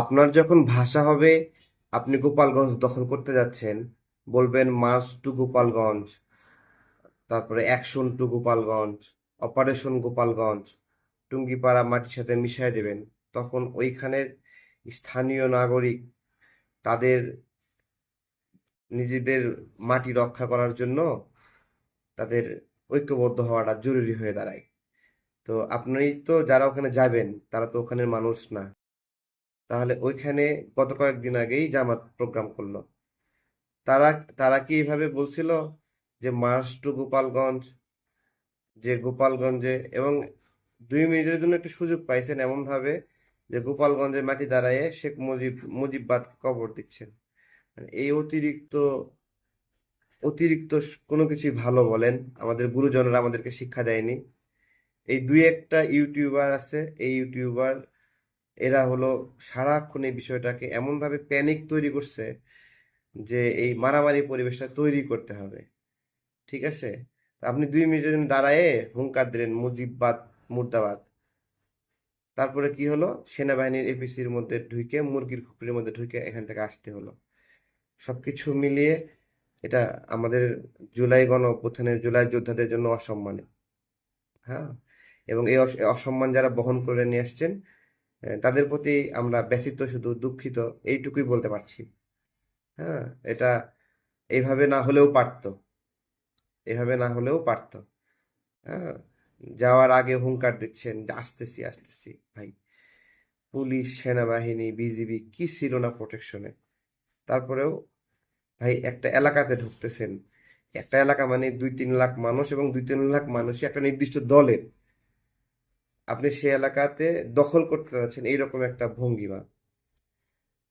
আপনার যখন ভাষা হবে, আপনি গোপালগঞ্জ দখল করতে যাচ্ছেন। বলবেন, মার্চ টু গোপালগঞ্জ, তারপরে action to Gopalganj, operation Gopalganj, Tungipara মাটির সাথে মিশিয়ে দেবেন। তখন ওইখানের স্থানীয় নাগরিক তাদের নিজেদের মাটি রক্ষা করার জন্য তাদের ঐক্যবদ্ধ হওয়াটা জরুরি হয়ে দাঁড়ায়। তো আপনি তো যারা ওখানে যাবেন, তারা তো ওখানের মানুষ না। তাহলে ওইখানে গত কয়েকদিন আগেই জামাত প্রোগ্রাম করল। তারা তারা কি এইভাবে বলছিল যে মার্চ টু গোপালগঞ্জ, যে গোপালগঞ্জে এবং দুই মিনিটের জন্য একটু সুযোগ পাইছেন এমন ভাবে যে গোপালগঞ্জের মাটি দাঁড়ায় শেখ মুজিব, মুজিববাদ কবর দিচ্ছেন। মানে এই অতিরিক্ত অতিরিক্ত কোনো কিছুই ভালো বলেন, আমাদের গুরুজনরা আমাদেরকে শিক্ষা দেয়নি। এই দুই একটা ইউটিউবার আছে, এই ইউটিউবার এরা হলো সারাক্ষণ এই বিষয়টাকে এমনভাবে প্যানিক তৈরি করছে যে এই মারামারি পরিবেশটা তৈরি করতে হবে। ঠিক আছে? আপনি দুই মিনিটের জন্য দাঁড়ায়ে হুঙ্কার দিলেন মুজিববাদ, মুর্দাবাদ। তারপরে কি হলো? সেনাবাহিনীর এপিসির মধ্যে ঢুকে, মুরগির খুপড়ির মধ্যে ঢুকে এখান থেকে আসতে হলো। সবকিছু মিলিয়ে এটা আমাদের জুলাই গণ জুলাই যোদ্ধাদের জন্য অসম্মানের হ্যাঁ? এবং এই অসম্মান যারা বহন করে নিয়ে আসছেন তাদের প্রতি আমরা ব্যথিত, শুধু দুঃখিত, এইটুকুই বলতে পারছি। হ্যাঁ এটা এইভাবে না হলেও পারতো। এভাবে না হলেও পারতো। হ্যাঁ যাওয়ার আগে হুঙ্কার দিচ্ছেন আসতেছি আসতেছি, ভাই। পুলিশ, সেনাবাহিনী, বিজিবি, কি ছিল না প্রোটেকশনে তারপরেও, ভাই, একটা এলাকাতে ঢুকতেছেন। একটা এলাকা মানে দুই তিন লাখ মানুষ এবং দুই তিন লাখ মানুষই একটা নির্দিষ্ট দলের। আপনি সেই এলাকাতে দখল করতে যাচ্ছেন এইরকম একটা ভঙ্গিমা।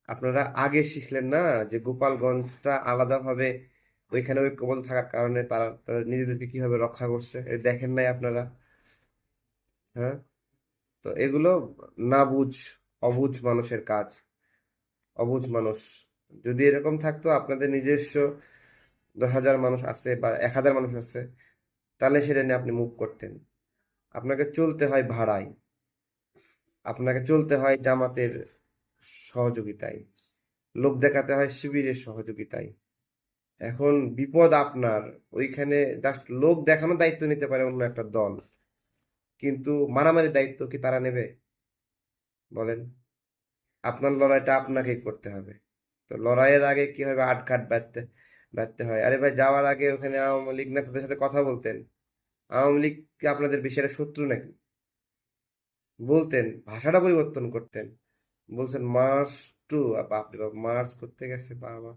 আপনারা আগে শিখলেন না যে গোপালগঞ্জটা আলাদাভাবে ওইখানে ঐক্যবদ্ধ থাকার কারণে তারা তারা নিজেদেরকে কীভাবে রক্ষা করছে এটা দেখেন নাই আপনারা? হ্যাঁ? তো এগুলো না বুঝ অবুঝ মানুষের কাজ। অবুঝ মানুষ। যদি এরকম থাকতো, আপনাদের নিজস্ব দশ হাজার মানুষ আছে বা এক হাজার মানুষ আছে, তাহলে সেটা নিয়ে আপনি মুভ করতেন। আপনাকে চলতে হয় ভাড়ায়। আপনাকে চলতে হয় জামাতের সহযোগিতায়। লোক দেখাতে হয় শিবিরের সহযোগিতায়। এখন বিপদ আপনার। ওইখানে জাস্ট লোক দেখানোর দায়িত্ব নিতে পারে অন্য একটা দল। কিন্তু মারামারি দায়িত্ব কি তারা নেবে? বলেন। আপনার লড়াইটা আপনাকেই করতে হবে। তো লড়াইয়ের আগে কি হবে? আটঘাট বাঁধতে বাঁধতে হয়। আরে ভাই, যাওয়ার আগে ওখানে আওয়ামী লীগ নেতাদের সাথে কথা বলতেন। আওয়ামী লীগ আপনাদের বেশি একটা শত্রু নাকি? বলতেন, ভাষাটা পরিবর্তন করতেন। বলছেন মার্চ টু বাপরে বাপ মার্চ করতে গেছে, বাবা।